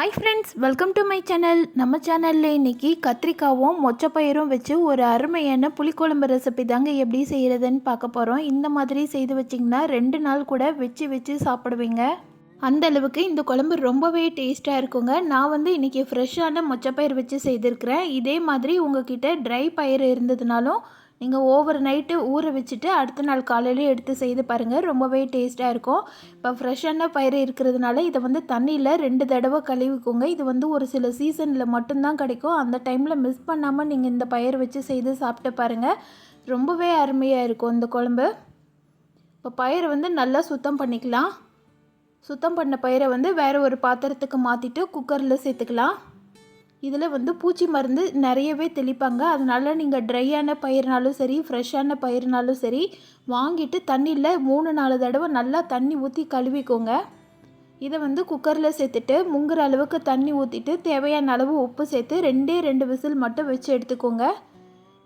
Hi friends welcome to my channel நம்ம சேனலில் இன்றைக்கி கத்திரிக்காவும் மொச்சப்பயிரும் வச்சு ஒரு அருமையான புளிக்குழம்பு ரெசிபி தாங்க எப்படி செய்கிறதுன்னு பார்க்க போகிறோம் இந்த மாதிரி செய்து வச்சிங்கன்னா ரெண்டு நாள் கூட வச்சு வச்சு சாப்பிடுவீங்க. அந்த அளவுக்கு இந்த குழம்பு ரொம்பவே டேஸ்ட்டாக இருக்குங்க. நான் வந்து இன்றைக்கி ஃப்ரெஷ்ஷான மொச்சப்பயிர் வச்சு செய்திருக்கிறேன். இதே மாதிரி உங்ககிட்ட ட்ரை பயிர் இருந்ததுனாலும் நீங்கள் ஓவர் நைட்டு ஊற வச்சுட்டு அடுத்த நாள் காலையிலே எடுத்து செய்து பாருங்கள் ரொம்பவே டேஸ்ட்டாக இருக்கும். இப்போ ஃப்ரெஷ்ஷான பயிர் இருக்கிறதுனால இதை வந்து தண்ணியில் ரெண்டு தடவை கழுவிக்கோங்க. இது வந்து ஒரு சில சீசனில் மட்டும்தான் கிடைக்கும். அந்த டைமில் மிஸ் பண்ணாமல் நீங்கள் இந்த பயிர் வச்சு செய்து சாப்பிட்டு பாருங்கள் ரொம்பவே அருமையாக இருக்கும் இந்த குழம்பு. இப்போ பயிரை வந்து நல்லா சுத்தம் பண்ணிக்கலாம். சுத்தம் பண்ண பயிரை வந்து வேறு ஒரு பாத்திரத்துக்கு மாற்றிட்டு குக்கரில் சேர்த்துக்கலாம். இதில் வந்து பூச்சி மருந்து நிறையவே தெளிப்பாங்க. அதனால் நீங்கள் ட்ரையான பயிர்னாலும் சரி ஃப்ரெஷ்ஷான பயிர்னாலும் சரி வாங்கிட்டு தண்ணியில் மூணு நாலு தடவை நல்லா தண்ணி ஊற்றி கழுவிக்கோங்க. இதை வந்து குக்கரில் சேர்த்துட்டு முங்குற அளவுக்கு தண்ணி ஊற்றிட்டு தேவையான அளவு உப்பு சேர்த்து ரெண்டே ரெண்டு விசில் மட்டும் வச்சு எடுத்துக்கோங்க.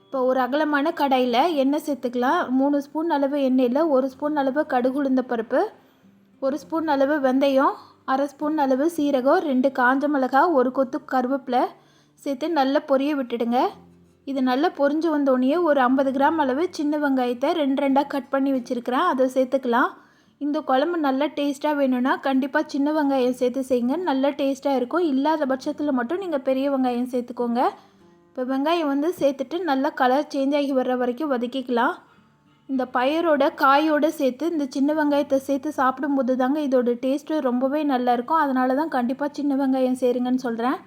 இப்போ ஒரு அகலமான கடாயில் எண்ணெய் சேர்த்துக்கலாம். மூணு ஸ்பூன் அளவு எண்ணெயில் ஒரு ஸ்பூன் அளவு கடுகுளுந்த பருப்பு ஒரு ஸ்பூன் அளவு வெந்தயம் அரை ஸ்பூன் அளவு சீரகம் ரெண்டு காஞ்ச மிளகா ஒரு கொத்து கருவேப்பிலை சேர்த்து நல்லா பொரிய விட்டுடுங்க. இது நல்லா பொரிஞ்சு வந்தோடனே ஒரு ஐம்பது கிராம் அளவு சின்ன வெங்காயத்தை ரெண்டு ரெண்டாக கட் பண்ணி வச்சுருக்கிறேன். அதை சேர்த்துக்கலாம். இந்த குழம்பு நல்லா டேஸ்ட்டாக வேணும்னா கண்டிப்பாக சின்ன வெங்காயம் சேர்த்து செய்யுங்க. நல்லா டேஸ்ட்டாக இருக்கும். இல்லாத பட்சத்தில் மட்டும் நீங்கள் பெரிய வெங்காயம் சேர்த்துக்கோங்க. இப்போ வெங்காயம் வந்து சேர்த்துட்டு நல்லா கலர் சேஞ்ச் ஆகி வர்ற வரைக்கும் வதக்கிக்கலாம். இந்த பயிரோட காயோடு சேர்த்து இந்த சின்ன வெங்காயத்தை சேர்த்து சாப்பிடும்போது தாங்க இதோட டேஸ்ட்டு ரொம்பவே நல்லாயிருக்கும் அதனால தான் கண்டிப்பாக சின்ன வெங்காயம் சேருங்கன்னு சொல்கிறேன்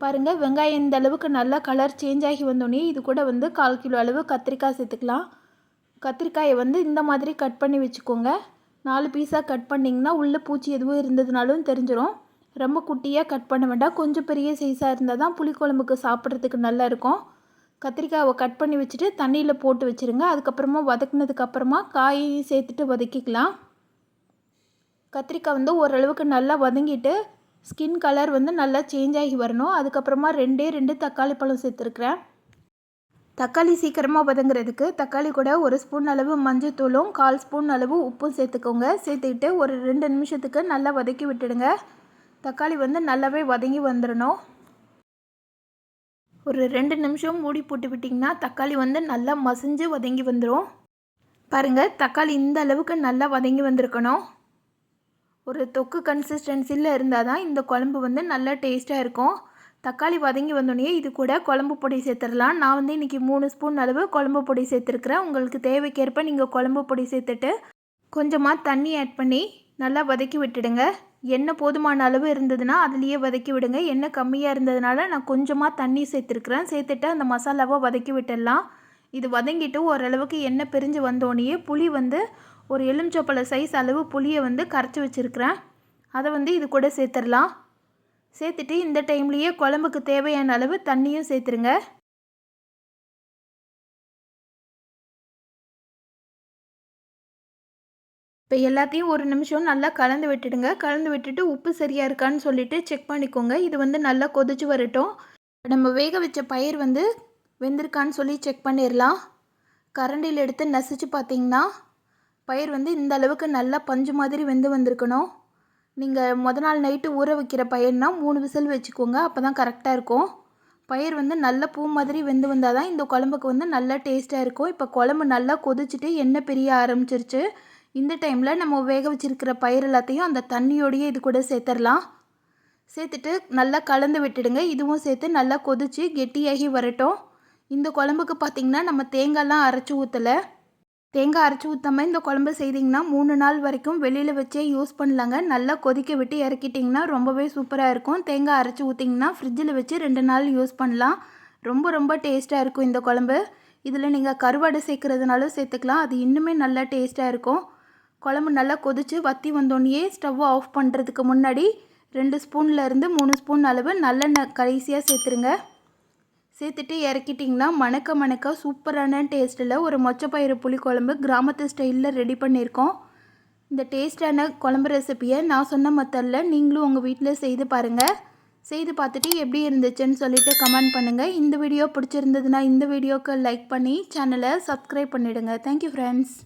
பாருங்கள் வெங்காயம் இந்த அளவுக்கு நல்லா கலர் சேஞ்ச் ஆகி வந்தோடனே இது கூட வந்து கால் கிலோ அளவு கத்திரிக்காய் சேர்த்துக்கலாம். கத்திரிக்காயை வந்து இந்த மாதிரி கட் பண்ணி வச்சுக்கோங்க. நாலு பீஸாக கட் பண்ணிங்கன்னா உள்ளே பூச்சி எதுவும் இருந்ததுனாலும் தெரிஞ்சிடும் ரொம்ப குட்டியாக கட் பண்ண வேண்டாம். கொஞ்சம் பெரிய சைஸாக இருந்தால் தான் புளிக்குழம்புக்கு சாப்பிட்றதுக்கு நல்லாயிருக்கும் கத்திரிக்காவை கத்திரிக்காயை கட் பண்ணி வச்சுட்டு தண்ணியில் போட்டு வச்சுருங்க. அதுக்கப்புறமா வதக்குனதுக்கப்புறமா காய் சேர்த்துட்டு வதக்கிக்கலாம். கத்திரிக்காய் வந்து ஓரளவுக்கு நல்லா வதங்கிட்டு ஸ்கின் கலர் வந்து நல்லா சேஞ்ச் ஆகி வரணும். அதுக்கப்புறமா ரெண்டே ரெண்டு தக்காளி பழம் சேர்த்துருக்குறேன். தக்காளி சீக்கிரமாக வதங்குறதுக்கு தக்காளி கூட ஒரு ஸ்பூன் அளவு மஞ்சத்தூளும் கால் ஸ்பூன் அளவு உப்பும் சேர்த்துக்கோங்க. சேர்த்துக்கிட்டு ஒரு ரெண்டு நிமிஷத்துக்கு நல்லா வதக்கி விட்டுடுங்க. தக்காளி வந்து நல்லாவே வதங்கி வந்துடணும். ஒரு ரெண்டு நிமிஷம் மூடி போட்டு விட்டிங்கன்னா தக்காளி வந்து நல்லா மசிஞ்சு வதங்கி வந்துடும் பாருங்கள் தக்காளி இந்த அளவுக்கு நல்லா வதங்கி வந்திருக்கணும். ஒரு தொக்கு கன்சிஸ்டன்சியில் இருந்தால் தான் இந்த குழம்பு வந்து நல்லா டேஸ்ட்டாக இருக்கும். தக்காளி வதங்கி வந்தோடனே இது கூட குழம்பு பொடி சேர்த்துடலாம். நான் வந்து இன்றைக்கி மூணு ஸ்பூன் அளவு குழம்பு பொடி சேர்த்துருக்குறேன். உங்களுக்கு தேவைக்கேற்ப நீங்கள் குழம்பு பொடி சேர்த்துட்டு கொஞ்சமாக தண்ணி ஆட் பண்ணி நல்லா வதக்கி விட்டுடுங்க. எண்ணெய் போதுமான அளவு இருந்ததுன்னா அதுலேயே வதக்கி விடுங்க. எண்ணெய் கம்மியாக இருந்ததுனால நான் கொஞ்சமாக தண்ணி சேர்த்துருக்குறேன். சேர்த்துட்டு அந்த மசாலாவை வதக்கி விட்டுடலாம். இது வதங்கிட்டு ஓரளவுக்கு எண்ணெய் பிரிஞ்சு வந்தோடனே புளி வந்து ஒரு எலுமிச்சப்பழ சைஸ் அளவு புளியை வந்து கரைச்சி வச்சுருக்கிறேன். அதை வந்து இது கூட சேர்த்துடலாம். சேர்த்துட்டு இந்த டைம்லேயே குழம்புக்கு தேவையான அளவு தண்ணியும் சேர்த்துருங்க. இப்போ எல்லாத்தையும் ஒரு நிமிஷம் நல்லா கலந்து விட்டுடுங்க. கலந்து விட்டுட்டு உப்பு சரியாக இருக்கான்னு சொல்லிவிட்டு செக் பண்ணிக்கோங்க. இது வந்து நல்லா கொதிச்சு வரட்டும். நம்ம வேக வச்ச பயிர் வந்து வெந்திருக்கான்னு சொல்லி செக் பண்ணிடலாம். கரண்டியில் எடுத்து நசிச்சு பார்த்தீங்கன்னா பயிர் வந்து இந்த அளவுக்கு நல்லா பஞ்சு மாதிரி வெந்து வந்திருக்கணும். நீங்கள் முத நாள் நைட்டு ஊற வைக்கிற பயிர்னா மூணு விசில் வச்சுக்கோங்க. அப்போ தான் கரெக்டாக இருக்கும். பயிர் வந்து நல்ல பூ மாதிரி வெந்து வந்தால் தான் இந்த குழம்புக்கு வந்து நல்லா டேஸ்ட்டாக இருக்கும். இப்போ குழம்பு நல்லா கொதிச்சுட்டு எண்ணெய் பிரிய ஆரம்பிச்சிருச்சு. இந்த டைமில் நம்ம வேக வச்சுருக்கிற பயிர் எல்லாத்தையும் அந்த தண்ணியோடையே இது கூட சேர்த்துடலாம். சேர்த்துட்டு நல்லா கலந்து விட்டுடுங்க. இதுவும் சேர்த்து நல்லா கொதித்து கெட்டியாகி வரட்டும். இந்த குழம்புக்கு பார்த்திங்கன்னா நம்ம தேங்காய்லாம் அரைச்சி ஊற்றலை தேங்காய் அரைச்சி ஊற்றாமல் இந்த குழம்பு செய்திங்கன்னா மூணு நாள் வரைக்கும் வெளியில் வச்சே யூஸ் பண்ணலாங்க. நல்லா கொதிக்க விட்டு இறக்கிட்டிங்கன்னா ரொம்பவே சூப்பராக இருக்கும். தேங்காய் அரைச்சி ஊற்றிங்கன்னா ஃப்ரிட்ஜில் வச்சு ரெண்டு நாள் யூஸ் பண்ணலாம். ரொம்ப ரொம்ப டேஸ்ட்டாக இருக்கும் இந்த குழம்பு. இதில் நீங்கள் கருவாடை சேர்க்குறதுனாலும் சேர்த்துக்கலாம். அது இன்னுமே நல்லா டேஸ்ட்டாக இருக்கும். குழம்பு நல்லா கொதித்து வற்றி வந்தோடனே ஸ்டவ்வை ஆஃப் பண்ணுறதுக்கு முன்னாடி ரெண்டு ஸ்பூன்லேருந்து மூணு ஸ்பூன் அளவு நல்லெண்ணெய் கடைசியாக சேர்த்துருங்க. சேர்த்துட்டு இறக்கிட்டிங்கன்னா மணக்க மணக்க சூப்பரான டேஸ்ட்டில் ஒரு மொச்சப்பயிறு புளி குழம்பு கிராமத்து ஸ்டைலில் ரெடி பண்ணியிருக்கோம். இந்த டேஸ்டான குழம்பு ரெசிப்பியை நான் சொன்ன மெத்தடில் நீங்களும் உங்கள் வீட்டில் செய்து பாருங்கள் செய்து பார்த்துட்டு எப்படி இருந்துச்சுன்னு சொல்லிவிட்டு கமெண்ட் பண்ணுங்கள் இந்த வீடியோ பிடிச்சிருந்ததுன்னா இந்த வீடியோக்கு லைக் பண்ணி சேனலை சப்ஸ்கிரைப் பண்ணிவிடுங்க தேங்க்யூ ஃப்ரெண்ட்ஸ்